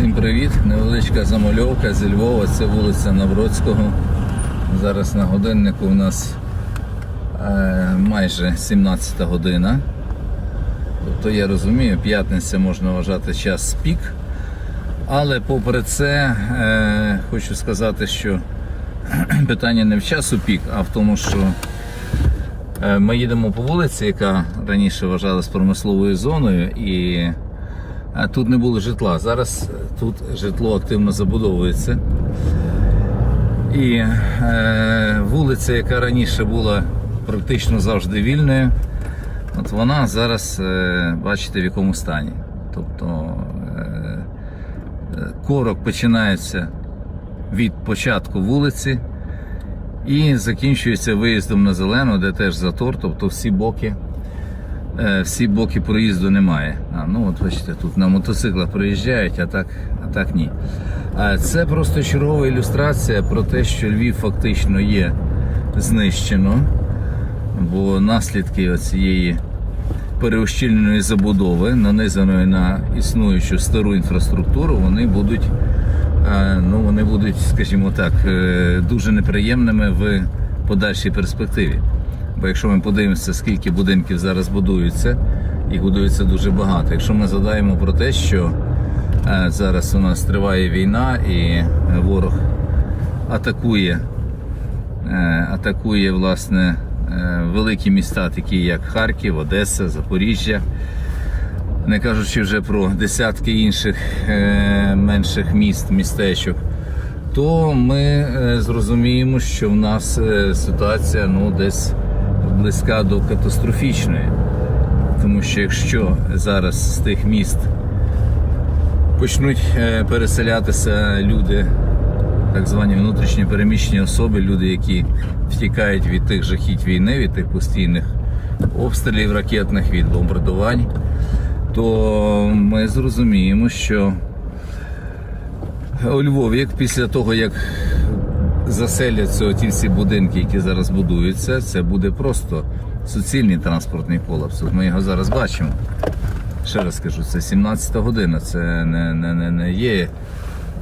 Всім привіт! Невеличка замальовка зі Львова, це вулиця Навроцького. Зараз на годиннику у нас е, майже 17 година. Тобто я розумію, п'ятниця можна вважати час пік. Але попри це е, хочу сказати, що питання не в часу пік, а в тому, що е, ми їдемо по вулиці, яка раніше вважалась промисловою зоною, і тут не було житла. Зараз тут житло активно забудовується. І е, вулиця, яка раніше була практично завжди вільною, от вона зараз, е, бачите, в якому стані. Тобто е, е, корок починається від початку вулиці і закінчується виїздом на зелену, де теж затор, тобто всі боки е, всі боки проїзду немає. А, ну от бачите, тут на мотоциклах проїжджають, а так, а так ні. Це просто чергова ілюстрація про те, що Львів фактично є знищено, бо наслідки цієї переощільненої забудови, нанизаної на існуючу стару інфраструктуру, вони будуть, е, ну, вони будуть, скажімо так, е, дуже неприємними в подальшій перспективі. Бо якщо ми подивимося, скільки будинків зараз будуються, їх будується дуже багато. Якщо ми задаємо про те, що е, зараз у нас триває війна і ворог атакує, е, атакує власне е, великі міста, такі як Харків, Одеса, Запоріжжя, не кажучи вже про десятки інших менших міст, містечок, то ми зрозуміємо, що в нас ситуація ну, десь близька до катастрофічної. Тому що якщо зараз з тих міст почнуть е, переселятися люди, так звані внутрішні переміщені особи, люди, які втікають від тих жахіть війни, від тих постійних обстрілів ракетних, від бомбардувань, то ми зрозуміємо, що у Львові, як після того, як заселяться ті всі будинки, які зараз будуються, це буде просто суцільний транспортний колапс. Ми його зараз бачимо. Ще раз кажу, це 17 година, це не, не, не, не є.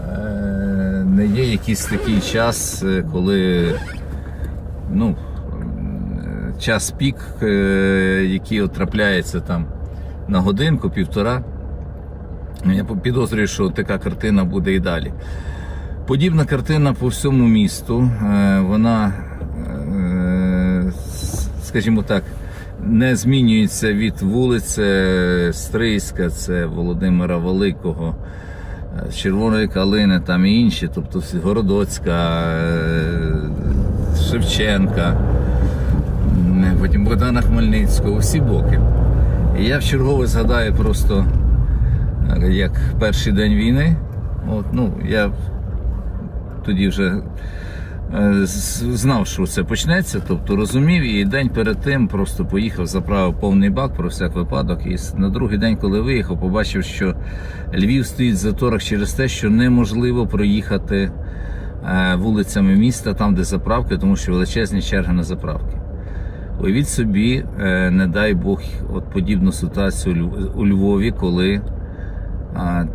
е, Не є якийсь такий час, е, коли ну, е, час пік, який от трапляється там на годинку, півтора. Я підозрюю, що така картина буде і далі. Подібна картина по всьому місту. Е, Вона, е, скажімо так, не змінюється від вулиці Стрийська, це Володимира Великого, е, Червоної Калини, там і інші, тобто Городоцька, Шевченка, потім Богдана Хмельницького, всі боки. І я в чергове згадаю просто як перший день війни. От, ну, я тоді вже е, знав, що це почнеться, тобто розумів, і день перед тим просто поїхав, заправив повний бак про всяк випадок. І на другий день, коли виїхав, побачив, що Львів стоїть в заторах через те, що неможливо проїхати е, вулицями міста, там, де заправки, тому що величезні черги на заправки. Уявіть собі, е, не дай Бог, от подібну ситуацію у Львові, коли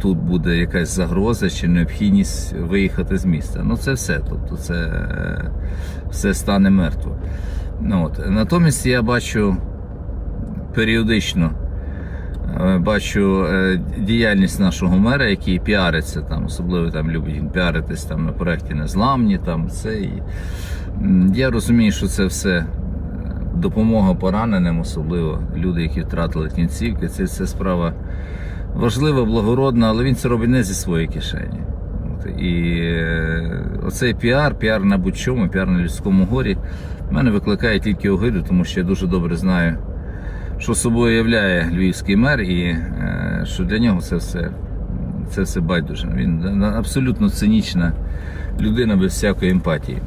тут буде якась загроза чи необхідність виїхати з міста. Ну це все. Тобто це е, все стане мертво. Ну, от. Натомість я бачу періодично е, бачу е, діяльність нашого мера, який піариться там, особливо там любить він піаритись там на проєкті Незламні. Там, це, і, я розумію, що це все допомога пораненим, особливо люди, які втратили кінцівки. Це, це справа важлива, благородна, але він це робить не зі своєї кишені. І е, оцей піар, піар на будь-чому, піар на людському горі, мене викликає тільки огиду, тому що я дуже добре знаю, що собою являє львівський мер, і е, що для нього це все, це все байдуже. Він абсолютно цинічна людина без всякої емпатії.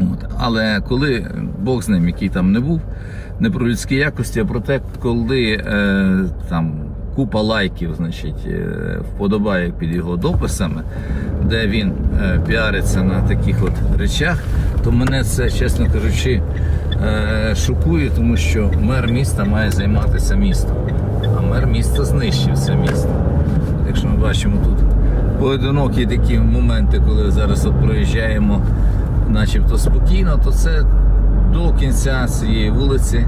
От. Але коли Бог з ним, який там не був, не про людські якості, а про те, коли е, там купа лайків, значить, е, вподобає під його дописами, де він е, піариться на таких от речах, то мене це, чесно кажучи, е, шокує, тому що мер міста має займатися містом. А мер міста знищив це місто. Якщо ми бачимо, тут поодинокі такі моменти, коли зараз от проїжджаємо начебто спокійно, то це до кінця цієї вулиці,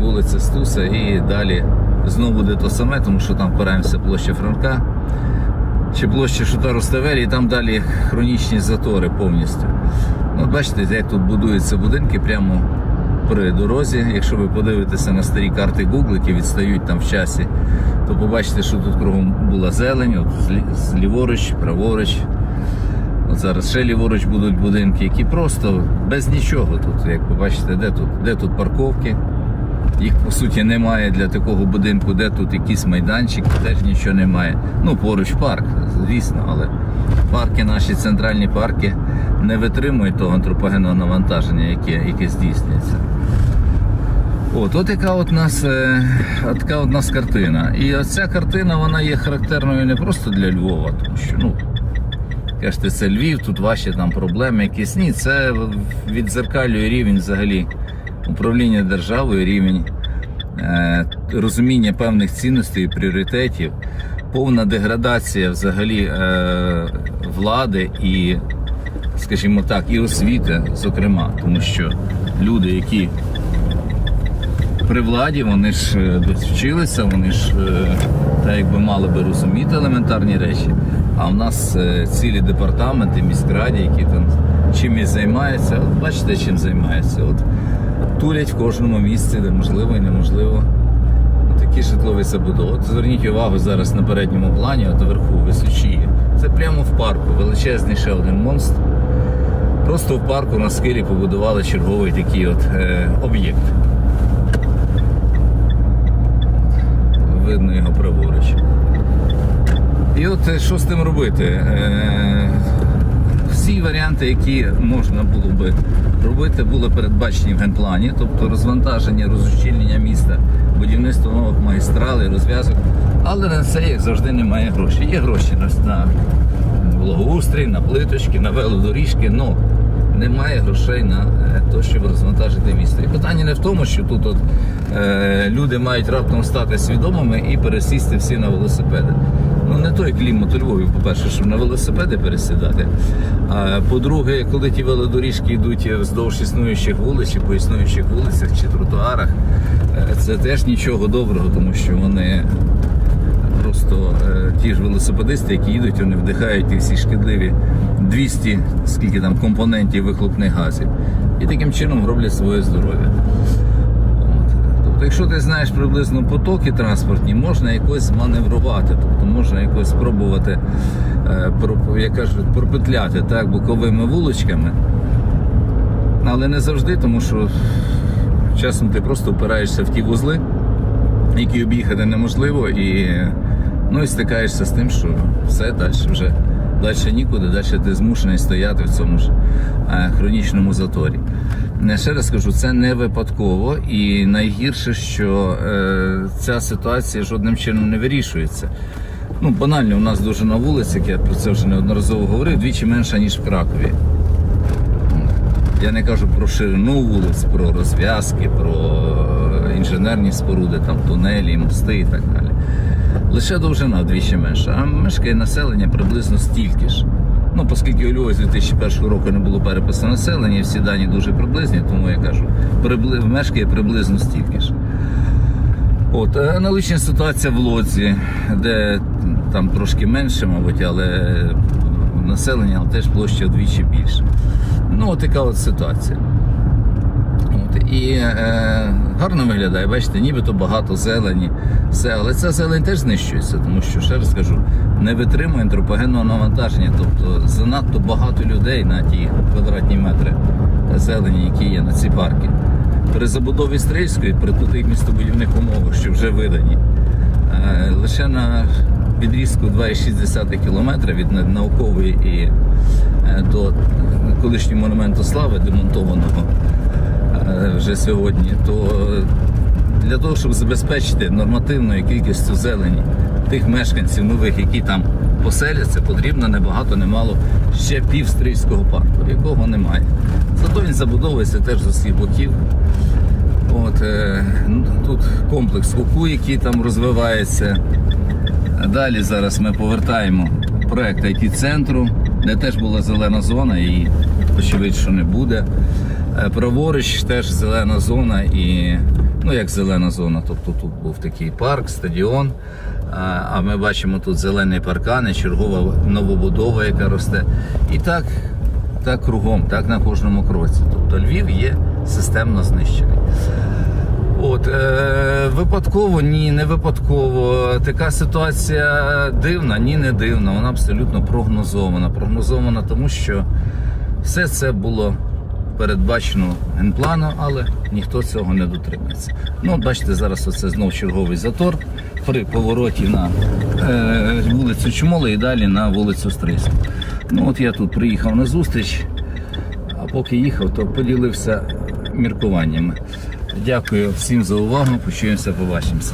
вулиця Стуса, і далі знову буде то саме, тому що там впираємося площа Франка чи площа Шута Руставелі, і там далі хронічні затори повністю. Ну, от бачите, як тут будуються будинки прямо при дорозі. Якщо ви подивитеся на старі карти Google, які відстають там в часі, то побачите, що тут кругом була зелень, от ліворуч, праворуч. От зараз ще ліворуч будуть будинки, які просто без нічого тут. Як ви бачите, де тут, де тут парковки. Їх по суті немає для такого будинку, де тут якийсь майданчик, теж нічого немає. Ну, поруч парк, звісно, але парки, наші центральні парки не витримують того антропогенного навантаження, яке, яке здійснюється. От, от яка от нас, е, от така от нас картина. І оця картина вона є характерною не просто для Львова, тому що ну, кажете, це Львів, тут ваші там проблеми якісь. Ні, це відзеркалює рівень взагалі управління державою, рівень е, розуміння певних цінностей і пріоритетів, повна деградація взагалі е, влади і, скажімо так, і освіти, зокрема, тому що люди, які при владі, вони ж е, вчилися, вони ж так якби мали би розуміти елементарні речі. А в нас цілі департаменти, міськраді, які там чимось займаються. От бачите, чим займаються. От тулять в кожному місці, де можливо і неможливо. Такі житлові забудови. От зверніть увагу зараз на передньому плані, от вверху височіє. Це прямо в парку, величезний ще один монстр. Просто в парку на скелі побудували черговий такий от е, об'єкт. Видно його праворуч. І от е, що з тим робити? Е, всі варіанти, які можна було би робити, були передбачені в генплані, тобто розвантаження, розущільнення міста, будівництво нових магістралей, розв'язок. Але на це, як завжди, немає грошей. Є гроші на, благоустрій, на плиточки, на велодоріжки, але немає грошей на е, те, щоб розвантажити місто. І питання не в тому, що тут от, е, люди мають раптом стати свідомими і пересісти всі на велосипеди. Ну не той клімат у Львові, по-перше, щоб на велосипеди пересідати. А по-друге, коли ті велодоріжки йдуть вздовж існуючих вулиць, чи по існуючих вулицях чи тротуарах, е, це теж нічого доброго, тому що вони просто е, ті ж велосипедисти, які їдуть, вони вдихають ті всі шкідливі 200 скільки там компонентів вихлопних газів. І таким чином роблять своє здоров'я. Тобто, якщо ти знаєш приблизно потоки транспортні, можна якось зманеврувати, тобто можна якось спробувати, е, як кажуть, пропетляти так, боковими вуличками. Але не завжди, тому що часом ти просто впираєшся в ті вузли, які об'їхати неможливо, і, ну, і стикаєшся з тим, що все далі вже далі нікуди, далі ти змушений стояти в цьому ж е, хронічному заторі. Не ще раз кажу, це не випадково, і найгірше, що е, ця ситуація жодним чином не вирішується. Ну, банально, у нас дуже на вулиці, як я про це вже неодноразово говорив, двічі менша, ніж в Кракові. Я не кажу про ширину вулиць, про розв'язки, про е, інженерні споруди, там тунелі, мости і так далі. Лише довжина вдвічі менша, а мешкає населення приблизно стільки ж. Ну, оскільки у Львові з 2001 року не було перепису населення, всі дані дуже приблизні, тому я кажу, прибли... мешкає приблизно стільки ж. От, е, аналогічна ситуація в Лодзі, де там трошки менше, мабуть, але населення але теж площа вдвічі більше. Ну, от така от ситуація. І е, гарно виглядає, бачите, нібито багато зелені, все, але ця зелень теж знищується, тому що, ще раз скажу, не витримує антропогенного навантаження. Тобто занадто багато людей на ті квадратні метри зелені, які є на ці парки. При забудові Стрельської, при тих містобудівних умовах, що вже видані, е, лише на відрізку 2,6 км від наукової і е, до колишнього монументу слави, демонтованого вже сьогодні, то для того, щоб забезпечити нормативною кількістю зелені тих мешканців нових, які там поселяться, потрібно не багато, не мало ще пів стрільського парку, якого немає. Зато він забудовується теж з усіх боків. От, е, ну, тут комплекс КУКУ, який там розвивається. Далі зараз ми повертаємо проект it центру де теж була зелена зона, і очевидь, що не буде. Е, Праворуч теж зелена зона і ну як зелена зона, тобто тут був такий парк, стадіон. А а ми бачимо тут зелені паркани, чергова новобудова, яка росте. І так, так кругом, так на кожному кроці. Тобто Львів є системно знищений. От, е, випадково, ні, не випадково. Така ситуація дивна, ні, не дивна. Вона абсолютно прогнозована. Прогнозована, тому що все це було передбачено генпланом, але ніхто цього не дотримується. Ну, бачите, зараз оце знов черговий затор при повороті на е, вулицю Чмоли і далі на вулицю Стрийську. Ну, от я тут приїхав на зустріч, а поки їхав, то поділився міркуваннями. Дякую всім за увагу. Почуємося, побачимося.